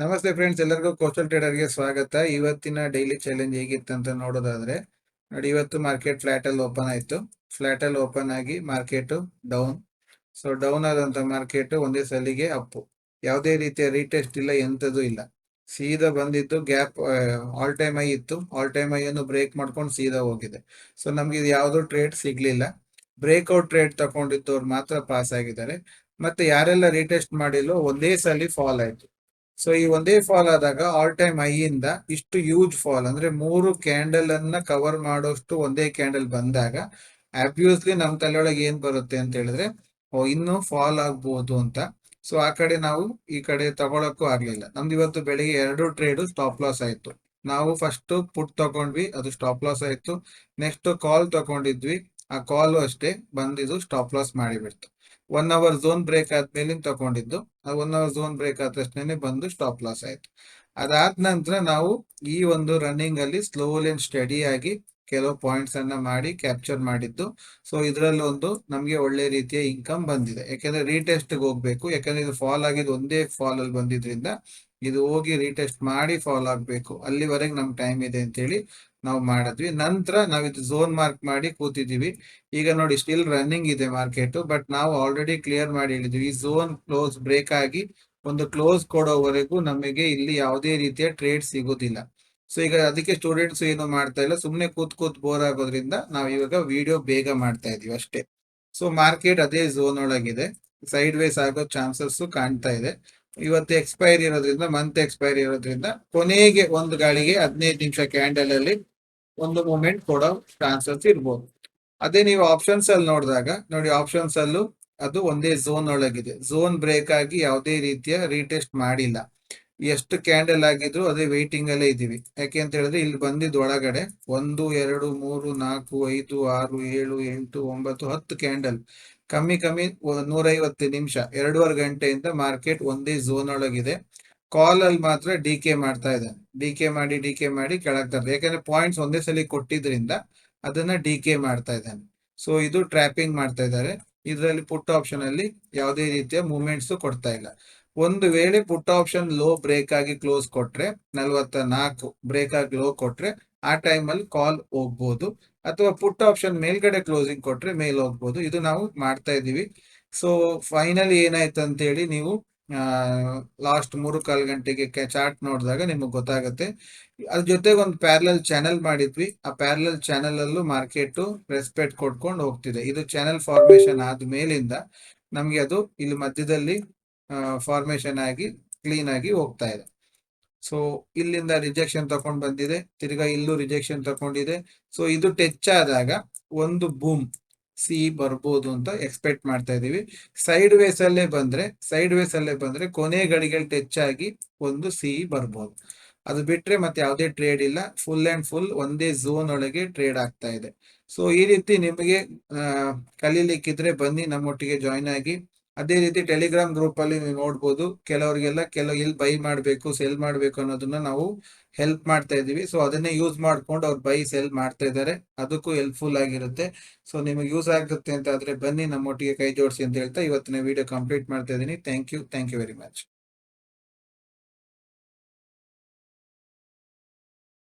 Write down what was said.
ನಮಸ್ತೆ ಫ್ರೆಂಡ್ಸ್ ಎಲ್ಲರಿಗೂ ಕೋಸ್ಟಲ್ ಟ್ರೇಡರ್ಗೆ ಸ್ವಾಗತ. ಇವತ್ತಿನ ಡೈಲಿ ಚಾಲೆಂಜ್ ಹೇಗಿತ್ತು ಅಂತ ನೋಡೋದಾದ್ರೆ, ನೋಡಿ ಇವತ್ತು ಮಾರ್ಕೆಟ್ ಫ್ಲಾಟ್ ಅಲ್ಲಿ ಓಪನ್ ಆಯ್ತು. ಫ್ಲಾಟ್ ಅಲ್ಲಿ ಓಪನ್ ಆಗಿ ಮಾರ್ಕೆಟ್ ಡೌನ್ ಸೊ ಡೌನ್ ಆದಂತ ಮಾರ್ಕೆಟ್ ಒಂದೇ ಸಲಿಗೆ ಅಪ್ಪು ಯಾವುದೇ ರೀತಿಯ ರೀಟೆಸ್ಟ್ ಇಲ್ಲ ಎಂಥದ್ದು ಇಲ್ಲ. ಸೀದಾ ಬಂದಿದ್ದು ಗ್ಯಾಪ್ ಆಲ್ ಟೈಮ್ ಐ ಇತ್ತು. ಆಲ್ ಟೈಮ್ ಐ ಅನ್ನು ಬ್ರೇಕ್ ಮಾಡ್ಕೊಂಡು ಸೀದಾ ಹೋಗಿದೆ. ಸೊ ನಮ್ಗೆ ಇದು ಯಾವುದೋ ಟ್ರೇಡ್ ಸಿಗ್ಲಿಲ್ಲ. ಬ್ರೇಕ್ಔಟ್ ಟ್ರೇಡ್ ತಗೊಂಡಿದ್ದವ್ರು ಮಾತ್ರ ಪಾಸ್ ಆಗಿದ್ದಾರೆ. ಮತ್ತೆ ಯಾರೆಲ್ಲ ರೀಟೆಸ್ಟ್ ಮಾಡಿಲ್ಲೋ ಒಂದೇ ಸಲ ಫಾಲ್ ಆಯ್ತು. ಸೊ ಈ ಒಂದೇ ಫಾಲ್ ಆದಾಗ ಆಲ್ ಟೈಮ್ ಹೈ ಇಂದ ಇಷ್ಟು ಯೂಜ್ ಫಾಲ್ ಅಂದ್ರೆ ಮೂರು ಕ್ಯಾಂಡಲ್ ಅನ್ನ ಕವರ್ ಮಾಡೋಷ್ಟು ಒಂದೇ ಕ್ಯಾಂಡಲ್ ಬಂದಾಗ ಅಬ್ಯೂಸ್ಲಿ ನಮ್ ತಲೆಯೊಳಗೆ ಏನ್ ಬರುತ್ತೆ ಅಂತ ಹೇಳಿದ್ರೆ, ಓ, ಇನ್ನು ಫಾಲ್ ಆಗ್ಬಹುದು ಅಂತ. ಸೊ ಆ ಕಡೆ ನಾವು ಈ ಕಡೆ ತಗೊಳಕ್ಕೂ ಆಗ್ಲಿಲ್ಲ. ನಮ್ದು ಇವತ್ತು ಬೆಳಿಗ್ಗೆ ಎರಡು ಟ್ರೇಡ್ ಸ್ಟಾಪ್ ಲಾಸ್ ಆಯ್ತು. ನಾವು ಫಸ್ಟ್ ಪುಟ್ ತಗೊಂಡ್ವಿ, ಅದು ಸ್ಟಾಪ್ ಲಾಸ್ ಆಯ್ತು. ನೆಕ್ಸ್ಟ್ ಕಾಲ್ ತಗೊಂಡಿದ್ವಿ, ಆ ಕಾಲು ಅಷ್ಟೇ ಬಂದಿದ್ದು ಸ್ಟಾಪ್ ಲಾಸ್ ಮಾಡಿಬಿಡ್ತು. ಒನ್ ಅವರ್ ಝೋನ್ ಬ್ರೇಕ್ ಆದ್ಮೇಲೆ ತಗೊಂಡಿದ್ದು. ಆ ಒನ್ ಅವರ್ ಝೋನ್ ಬ್ರೇಕ್ ಆದ ತಕ್ಷಣ ಬಂದು ಸ್ಟಾಪ್ ಲಾಸ್ ಆಯ್ತು. ಅದಾದ ನಂತರ ನಾವು ಈ ಒಂದು ರನ್ನಿಂಗ್ ಅಲ್ಲಿ ಸ್ಲೋಲಿ ಅಂಡ್ ಸ್ಟಡಿ ಆಗಿ ಕೆಲವು ಪಾಯಿಂಟ್ಸ್ ಅನ್ನ ಮಾಡಿ ಕ್ಯಾಪ್ಚರ್ ಮಾಡಿದ್ದು. ಸೊ ಇದರಲ್ಲಿ ಒಂದು ನಮಗೆ ಒಳ್ಳೆ ರೀತಿಯ ಇನ್ಕಮ್ ಬಂದಿದೆ. ಯಾಕಂದ್ರೆ ರೀಟೆಸ್ಟ್ ಹೋಗ್ಬೇಕು. ಯಾಕಂದ್ರೆ ಇದು ಫಾಲ್ ಆಗಿದ್ದು ಒಂದೇ ಫಾಲ್ ಅಲ್ಲಿ ಬಂದಿದ್ರಿಂದ ಇದು ಹೋಗಿ ರೀಟೆಸ್ಟ್ ಮಾಡಿ ಫಾಲೋ ಆಗ್ಬೇಕು. ಅಲ್ಲಿವರೆಗೆ ನಮ್ ಟೈಮ್ ಇದೆ ಅಂತ ಹೇಳಿ ನಾವು ಮಾಡಿದ್ವಿ. ನಂತರ ನಾವು ಇದು ಝೋನ್ ಮಾರ್ಕ್ ಮಾಡಿ ಕೂತಿದ್ದೀವಿ. ಈಗ ನೋಡಿ ಸ್ಟಿಲ್ ರನ್ನಿಂಗ್ ಇದೆ ಮಾರ್ಕೆಟ್ ಬಟ್ ನಾವು ಆಲ್ರೆಡಿ ಕ್ಲಿಯರ್ ಮಾಡಿ ಹೇಳಿದ್ವಿ. ಈ ಝೋನ್ ಕ್ಲೋಸ್ ಬ್ರೇಕ್ ಆಗಿ ಒಂದು ಕ್ಲೋಸ್ ಕೊಡೋವರೆಗೂ ನಮಗೆ ಇಲ್ಲಿ ಯಾವುದೇ ರೀತಿಯ ಟ್ರೇಡ್ ಸಿಗೋದಿಲ್ಲ. ಸೊ ಈಗ ಅದಕ್ಕೆ ಸ್ಟೂಡೆಂಟ್ಸ್ ಏನು ಮಾಡ್ತಾ ಇಲ್ಲ. ಸುಮ್ಮನೆ ಕೂತ್ ಕೂತ್ ಬೋರ್ ಆಗೋದ್ರಿಂದ ನಾವು ಇವಾಗ ವಿಡಿಯೋ ಬೇಗ ಮಾಡ್ತಾ ಇದೀವಿ ಅಷ್ಟೇ. ಸೊ ಮಾರ್ಕೆಟ್ ಅದೇ ಝೋನ್ ಒಳಗಿದೆ. ಸೈಡ್ ವೈಸ್ ಆಗೋ ಚಾನ್ಸಸ್ ಕಾಣ್ತಾ ಇದೆ. ಇವತ್ತು ಎಕ್ಸ್ಪೈರಿ ಇರೋದ್ರಿಂದ ಮಂತ್ ಎಕ್ಸ್ಪೈರಿ ಇರೋದ್ರಿಂದ ಕೊನೆಗೆ ಒಂದು ಗಾಳಿಗೆ ಹದಿನೈದು ನಿಮಿಷ ಕ್ಯಾಂಡಲ್ ಅಲ್ಲಿ ಒಂದು ಮೂಮೆಂಟ್ ಕೊಡೋ ಚಾನ್ಸಸ್ ಇರ್ಬೋದು. ಅದೇ ನೀವು ಆಪ್ಷನ್ಸ್ ಅಲ್ಲಿ ನೋಡಿದಾಗ, ನೋಡಿ ಆಪ್ಷನ್ಸ್ ಅಲ್ಲೂ ಅದು ಒಂದೇ ಝೋನ್ ಒಳಗಿದೆ. ಝೋನ್ ಬ್ರೇಕ್ ಆಗಿ ಯಾವುದೇ ರೀತಿಯ ರೀಟೆಸ್ಟ್ ಮಾಡಿಲ್ಲ. ಎಷ್ಟು ಕ್ಯಾಂಡಲ್ ಆಗಿದ್ರು ಅದೇ ವೇಟಿಂಗ್ ಅಲ್ಲೇ ಇದೀವಿ ಯಾಕೆ ಅಂತ ಹೇಳಿದ್ರೆ ಇಲ್ಲಿ ಬಂದಿದ್ದು ಒಳಗಡೆ ಒಂದು, ಎರಡು, ಮೂರು, ನಾಲ್ಕು, ಐದು, ಆರು, ಏಳು, ಎಂಟು, ಒಂಬತ್ತು, ಹತ್ತು ಕ್ಯಾಂಡಲ್. ಕಮ್ಮಿ ಕಮ್ಮಿ ನೂರೈವತ್ತು ನಿಮಿಷ, ಎರಡೂವರೆ ಗಂಟೆಯಿಂದ ಮಾರ್ಕೆಟ್ ಒಂದೇ ಝೋನ್ ಒಳಗಿದೆ. ಕಾಲ್ ಅಲ್ಲಿ ಮಾತ್ರ ಡಿ ಕೆ ಮಾಡ್ತಾ ಇದೆ ಡಿ ಕೆ ಮಾಡಿ ಡಿ ಕೆ ಮಾಡಿ ಕೆಳಗ್ ಯಾಕಂದ್ರೆ ಪಾಯಿಂಟ್ಸ್ ಒಂದೇ ಸಲ ಕೊಟ್ಟಿದ್ರಿಂದ ಅದನ್ನ ಡಿ ಕೆ ಮಾಡ್ತಾ ಇದ್ದಾನೆ. ಸೊ ಇದು ಟ್ರ್ಯಾಪಿಂಗ್ ಮಾಡ್ತಾ ಇದ್ದಾರೆ. ಇದರಲ್ಲಿ ಪುಟ್ ಆಪ್ಷನ್ ಅಲ್ಲಿ ಯಾವುದೇ ರೀತಿಯ ಮೂವ್ಮೆಂಟ್ಸ್ ಕೊಡ್ತಾ ಇಲ್ಲ. ಒಂದು ವೇಳೆ ಪುಟ್ ಆಪ್ಷನ್ ಲೋ ಬ್ರೇಕ್ ಆಗಿ ಕ್ಲೋಸ್ ಕೊಟ್ರೆ ನಲ್ವತ್ತ ನಾಲ್ಕು ಬ್ರೇಕ್ ಆಗಿ ಲೋ ಕೊಟ್ರೆ ಆ ಟೈಮ್ ಅಲ್ಲಿ ಕಾಲ್ ಹೋಗ್ಬೋದು. ಅಥವಾ ಪುಟ್ ಆಪ್ಷನ್ ಮೇಲ್ಗಡೆ ಕ್ಲೋಸಿಂಗ್ ಕೊಟ್ರೆ ಮೇಲ್ ಹೋಗ್ಬೋದು. ಇದು ನಾವು ಮಾಡ್ತಾ ಇದೀವಿ ಸೊ ಫೈನಲಿ ಏನಾಯ್ತು ಅಂತ ಹೇಳಿ ನೀವು ಲಾಸ್ಟ್ ಮೂರು ಕಾಲು ಗಂಟೆಗೆ ಚಾರ್ಟ್ ನೋಡಿದಾಗ ನಿಮಗೆ ಗೊತ್ತಾಗುತ್ತೆ. ಅದ್ರ ಜೊತೆಗೆ ಒಂದು ಪ್ಯಾರಲಲ್ ಚಾನೆಲ್ ಮಾಡಿದ್ವಿ. ಆ ಪ್ಯಾರಲಲ್ ಚಾನೆಲ್ ಅಲ್ಲೂ ಮಾರ್ಕೆಟ್ ರೆಸ್ಪೆಕ್ಟ್ ಕೊಟ್ಕೊಂಡು ಹೋಗ್ತಿದೆ. ಇದು ಚಾನೆಲ್ ಫಾರ್ಮೇಶನ್ ಆದ ಮೇಲಿಂದ ನಮ್ಗೆ ಅದು ಇಲ್ಲಿ ಮಧ್ಯದಲ್ಲಿ ಫಾರ್ಮೇಶನ್ ಆಗಿ ಕ್ಲೀನ್ ಆಗಿ ಹೋಗ್ತಾ ಇದೆ. ಸೊ ಇಲ್ಲಿಂದ ರಿಜೆಕ್ಷನ್ ತಕೊಂಡ್ ಬಂದಿದೆ. ತಿರ್ಗಾ ಇಲ್ಲೂ ರಿಜೆಕ್ಷನ್ ತಕೊಂಡಿದೆ. ಸೊ ಇದು ಟಚ್ ಆದಾಗ ಒಂದು ಬೂಮ್ ಸಿ ಬರ್ಬೋದು ಅಂತ ಎಕ್ಸ್ಪೆಕ್ಟ್ ಮಾಡ್ತಾ ಇದೀವಿ. ಸೈಡ್ ವೇಸ್ ಅಲ್ಲೇ ಬಂದ್ರೆ ಸೈಡ್ ವೇಸ್ ಅಲ್ಲೇ ಬಂದ್ರೆ ಕೊನೆ ಗಡಿಗಳು ಟಚ್ ಆಗಿ ಒಂದು ಸಿ ಬರ್ಬೋದು. ಅದು ಬಿಟ್ರೆ ಮತ್ತೆ ಯಾವುದೇ ಟ್ರೇಡ್ ಇಲ್ಲ. ಫುಲ್ ಅಂಡ್ ಫುಲ್ ಒಂದೇ ಝೋನ್ ಒಳಗೆ ಟ್ರೇಡ್ ಆಗ್ತಾ ಇದೆ. ಸೊ ಈ ರೀತಿ ನಿಮಗೆ ಕಲೀಲಿಕ್ಕಿದ್ರೆ ಬನ್ನಿ ನಮ್ಮೊಟ್ಟಿಗೆ ಜಾಯ್ನ್ ಆಗಿ. ಅದೇ ರೀತಿ ಟೆಲಿಗ್ರಾಮ್ ಗ್ರೂಪ್ ಅಲ್ಲಿ ನೀವು ನೋಡ್ಬೋದು. ಕೆಲವರಿಗೆಲ್ಲ ಕೆಲವು ಎಲ್ಲಿ ಬೈ ಮಾಡಬೇಕು ಸೆಲ್ ಮಾಡಬೇಕು ಅನ್ನೋದನ್ನ ನಾವು ಹೆಲ್ಪ್ ಮಾಡ್ತಾ ಇದೀವಿ ಸೊ ಅದನ್ನೇ ಯೂಸ್ ಮಾಡ್ಕೊಂಡು ಅವ್ರು ಬೈ ಸೆಲ್ ಮಾಡ್ತಾ ಇದ್ದಾರೆ. ಅದಕ್ಕೂ ಹೆಲ್ಪ್ಫುಲ್ ಆಗಿರುತ್ತೆ. ಸೊ ನಿಮಗೆ ಯೂಸ್ ಆಗುತ್ತೆ ಅಂತ ಆದ್ರೆ ಬನ್ನಿ, ನಮ್ಮೊಟ್ಟಿಗೆ ಕೈ ಜೋಡಿಸಿ ಅಂತ ಹೇಳ್ತಾ ಇವತ್ತಿನ ವಿಡಿಯೋ ಕಂಪ್ಲೀಟ್ ಮಾಡ್ತಾ ಇದ್ದೀನಿ. Thank you thank you very much